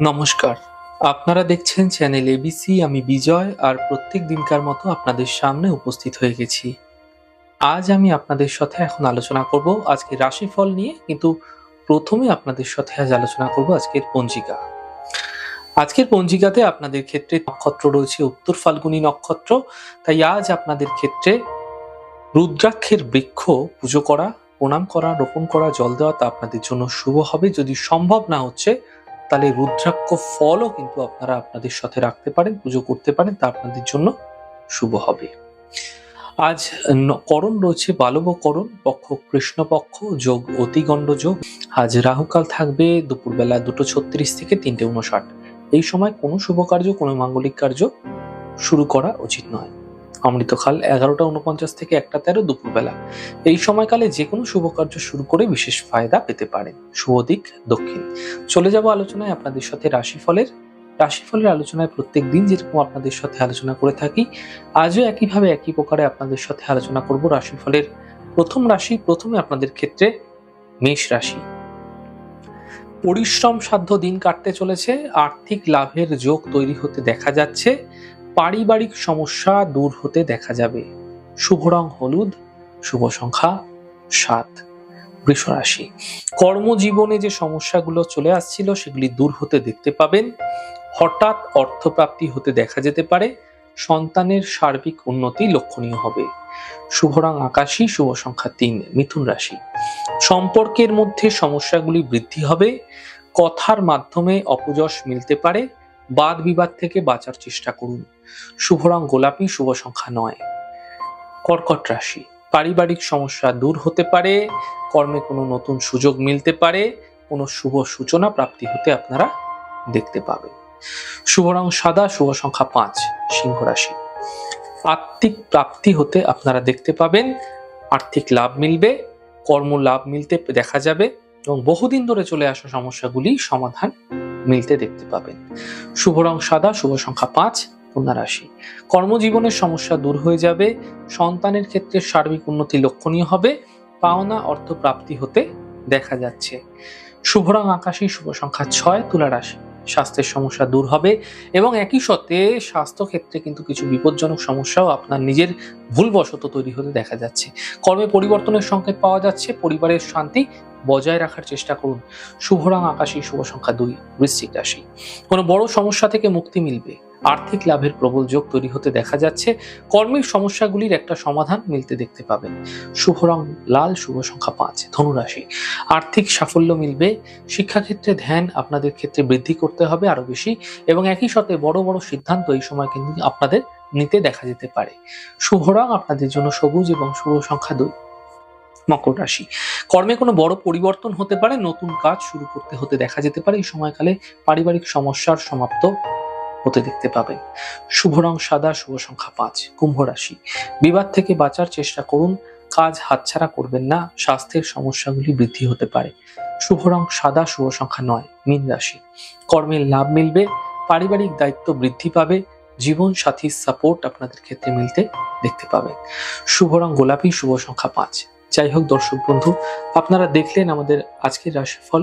নমস্কার। আপনারা দেখছেন চ্যানেল এবিসি আমি বিজয়, আর প্রত্যেক দিনকার মতো আপনাদের সামনে উপস্থিত হয়ে গেছি। আজ আমি আপনাদের সাথে এখন আলোচনা করব আজকে রাশিফল নিয়ে, কিন্তু প্রথমে আপনাদের সাথে আজ আলোচনা করব আজকের পঞ্জিকা। আজকের পঞ্জিকাতে আপনাদের ক্ষেত্রে নক্ষত্র রয়েছে, উত্তর ফাল্গুনী নক্ষত্র। তাই আজ আপনাদের ক্ষেত্রে রুদ্রাক্ষের বৃক্ষ, পুজো করা, প্রণাম করা, রোপণ করা, জল দেওয়া তা আপনাদের জন্য শুভ হবে। যদি সম্ভব না হচ্ছে তাহলে রুদ্রাক্ষ ফলও কিন্তু আপনারা আপনাদের সাথে রাখতে পারেন, পুজো করতে পারেন, তা আপনাদের জন্য শুভ হবে। আজ করণ রয়েছে, বালব করণ, পক্ষ কৃষ্ণপক্ষ যোগ অতিগণ্ড যোগ। আজ রাহুকাল থাকবে, দুপুরবেলা দুটো ছত্রিশ থেকে তিনটে উনষাট এই সময় কোনো শুভ কার্য, কোনো মাঙ্গলিক কার্য শুরু করা উচিত নয়। অমৃতকাল এগারোটা উনপঞ্চাশ থেকে একটা তেরো দুপুরবেলা। এই সময়কালে যে কোনো শুভ কার্য শুরু করে বিশেষ ফায়দা পেতে পারেন। শুভ দিক, দক্ষিণ। চলে যাব আলোচনায় আপনাদের সাথে রাশিফলের। রাশিফলের আলোচনায় প্রত্যেক দিন যেরকম আপনাদের সাথে আলোচনা করে থাকি, আজও একইভাবে একই প্রকারে আপনাদের সাথে আলোচনা করব রাশিফলের প্রথম রাশি, প্রথমে আপনাদের ক্ষেত্রে মেষ রাশি। পরিশ্রম সাধ্য দিন কাটতে চলেছে, আর্থিক লাভের যোগ তৈরি হতে দেখা যাচ্ছে পারিবারিক সমস্যা দূর হতে দেখা যাবে। শুভ রং হলুদ, শুভ সংখ্যা সাত। বৃষ রাশি কর্মজীবনে যে সমস্যাগুলো চলে আসছিল সেগুলি দূর হতে দেখতে পাবেন। হঠাৎ অর্থপ্রাপ্তি হতে দেখা যেতে পারে। সন্তানের সার্বিক উন্নতি লক্ষণীয় হবে। শুভ রং আকাশী, শুভ সংখ্যা তিন, মিথুন রাশি। সম্পর্কের মধ্যে সমস্যাগুলি বৃদ্ধি হবে। কথার মাধ্যমে অপযশ মিলতে পারে। বাদ বিবাদ থেকে বাঁচার চেষ্টা করুন। শুভ রং গোলাপি, শুভ সংখ্যা নয়। কর্কট রাশি, পারিবারিক সমস্যা দূর হতে পারে, কর্মে কোনো নতুন সুযোগ মিলতে পারে, কোনো শুভ সূচনা প্রাপ্তি হতে আপনারা দেখতে পাবেন। শুভ রং সাদা, শুভ সংখ্যা পাঁচ, সিংহ রাশি। আর্থিক প্রাপ্তি হতে আপনারা দেখতে পাবেন, আর্থিক লাভ মিলবে কর্ম লাভ মিলতে দেখা যাবে এবং বহুদিন ধরে চলে আসা সমস্যাগুলি সমাধান মিলতে দেখতে পাবেন। শুভ রং সাদা, শুভ সংখ্যা পাঁচ, কন্যা রাশি। কর্মজীবনের সমস্যা দূর হয়ে যাবে। সন্তানের ক্ষেত্রে সার্বিক উন্নতি লক্ষণীয় হবে। পাওনা অর্থ প্রাপ্তি হতে দেখা যাচ্ছে। শুভ রং আকাশী, শুভ সংখ্যা ছয়, তুলা রাশি। স্বাস্থ্যের সমস্যা দূর হবে এবং একই সাথে স্বাস্থ্যক্ষেত্রে কিন্তু কিছু বিপজ্জনক সমস্যাও আপনার নিজের ভুলবশত তৈরি হতে দেখা যাচ্ছে। কর্মে পরিবর্তনের সংকেত পাওয়া যাচ্ছে, পরিবারের শান্তি বজায় রাখার চেষ্টা করুন। শুভ রং আকাশী, শুভ সংখ্যা দুই, বৃশ্চিক রাশি। কোনো বড় সমস্যা থেকে মুক্তি মিলবে। আর্থিক লাভের প্রবল যোগ তৈরি হতে দেখা যাচ্ছে। কর্মের সমস্যাগুলির একটা সমাধান মিলতে দেখতে পাবেন। শুভ রং, লাল শুভ সংখ্যা পাঁচ, ধনুরাশি। আর্থিক সাফল্য মিলবে। শিক্ষাক্ষেত্রে ধ্যান আপনাদের ক্ষেত্রে বৃদ্ধি করতে হবে আরও বেশি এবং একই সাথে বড় বড় সিদ্ধান্ত এই সময় কিন্তু আপনাদের নিতে দেখা যেতে পারে। শুভ রং আপনাদের জন্য সবুজ এবং শুভ সংখ্যা দুই, মকর রাশি। কর্মে কোনো বড় পরিবর্তন হতে পারে। নতুন কাজ শুরু করতে হতে দেখা যেতে পারে। এই সময়কালে পারিবারিক সমস্যার সমাপ্ত হতে দেখতে পাবেন শুভ রং সাদা, শুভ সংখ্যা পাঁচ, কুম্ভ রাশি। বিবাদ থেকে বাঁচার চেষ্টা করুন, কাজ হাতছাড়া করবেন না, স্বাস্থ্যের সমস্যাগুলি বৃদ্ধি হতে পারে। শুভ রং সাদা, শুভ সংখ্যা নয়, মীন রাশি। কর্মের লাভ মিলবে, পারিবারিক দায়িত্ব বৃদ্ধি পাবে জীবন সাথীর সাপোর্ট আপনাদের ক্ষেত্রে মিলতে দেখতে পাবেন শুভ রং গোলাপি, শুভ সংখ্যা পাঁচ। যাই হোক দর্শক বন্ধু, আপনারা দেখলেন আমাদের আজকের রাশিফল।